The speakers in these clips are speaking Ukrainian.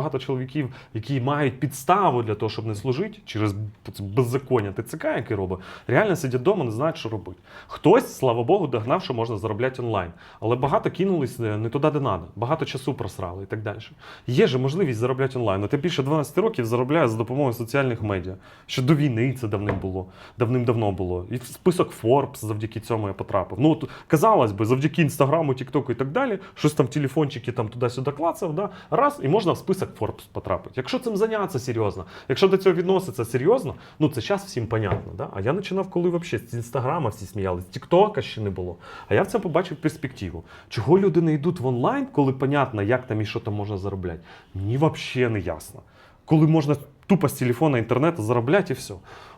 Багато чоловіків, які мають підставу для того, щоб не служити через беззаконня ТЦК, яке робить, реально сидять вдома, не знають, що робити. Хтось, слава Богу, догнав, що можна заробляти онлайн. Але багато кинулись е, не туди, де треба. Багато часу просрали і так далі. Є же можливість заробляти онлайн. Я більше 12 років заробляю за допомогою соціальних медіа. Ще до війни це давним було, давним-давно було. І в список Forbes завдяки цьому я потрапив. Ну, от, казалось би, завдяки інстаграму, Тіктоку і так далі, щось там телефончики там туди-сюди клацав, да? раз, і можна в список Forbes потрапить. Якщо цим зайнятися серйозно, якщо до цього відноситься серйозно, ну це зараз всім понятно. Да? А я починав, коли взагалі з інстаграма всі сміялись, Тіктока ще не було. А я в це побачив перспективу. Чого люди не йдуть в онлайн, коли понятно, як там і що там можна заробляти? Мені взагалі не ясно. Коли можна тупо з телефона інтернету заробляти і все.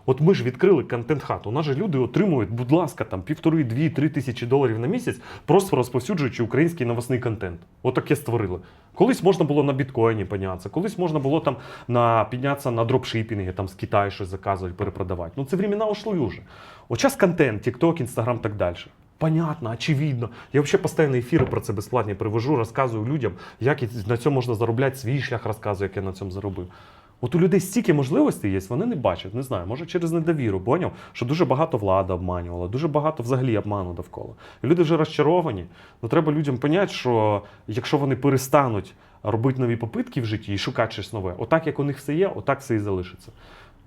От ми ж відкрили контент-хат. У нас же люди отримують, будь ласка, там півтори, дві, три тисячі доларів на місяць, просто розповсюджуючи український новосний контент. Отаке створили. Колись можна було на біткоїні піднятися, колись можна було там на піднятися на дропшипінги, там з Китаю щось заказувати, перепродавати. Ну це времена ушли вже. От час контент, TikTok, Instagram, так далі. Понятно, очевидно. Я взагалі постійно ефіри про це безплатні привожу, розказую людям, як на цьому можна заробляти свій шлях, розказую, як я на цьому заробив. От у людей стільки можливостей є, вони не бачать, не знаю, може через недовіру, поняв, що дуже багато влада обманювала, дуже багато взагалі обману довкола. І люди вже розчаровані. Ну треба людям поняти, що якщо вони перестануть робити нові попитки в житті і шукати щось нове, отак як у них все є, отак все і залишиться.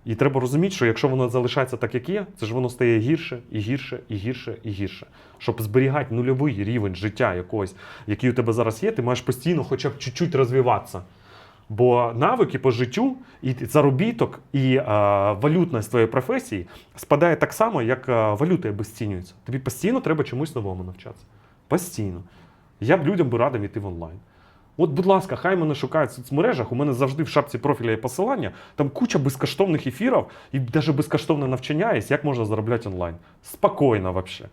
І треба розуміти, що якщо воно залишається так, як є, це ж воно стає гірше і гірше, і гірше, і гірше. Щоб зберігати нульовий рівень життя якогось, який у тебе зараз є, ти маєш постійно хоча б чуть-чуть розвиватися. Бо навики по життю, і заробіток, і е, валютність твоєї професії спадає так само, як е, валюта обесцінюється. Тобі постійно треба чомусь новому навчатися. Постійно. Я б людям би радив йти в онлайн. От, будь ласка, хай мене шукають в соцмережах. У мене завжди в шапці профіля є посилання. Там куча безкоштовних ефірів і навіть безкоштовне навчання є, як можна заробляти онлайн. Спокійно взагалі.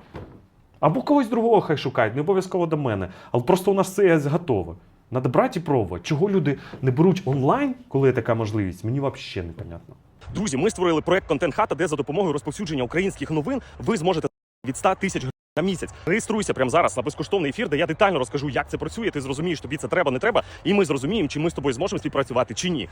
Або когось другого хай шукають, не обов'язково до мене. Але просто у нас все є готове. Надо брати і пробувати. Чого люди не беруть онлайн, коли є така можливість, мені взагалі непонятно. Друзі, ми створили проект Контент Хата, де за допомогою розповсюдження українських новин ви зможете від 100 тисяч гривень на місяць. Реєструйся прямо зараз на безкоштовний ефір, де я детально розкажу, як це працює. Ти зрозумієш, тобі це треба, не треба, і ми зрозуміємо, чи ми з тобою зможемо співпрацювати чи ні.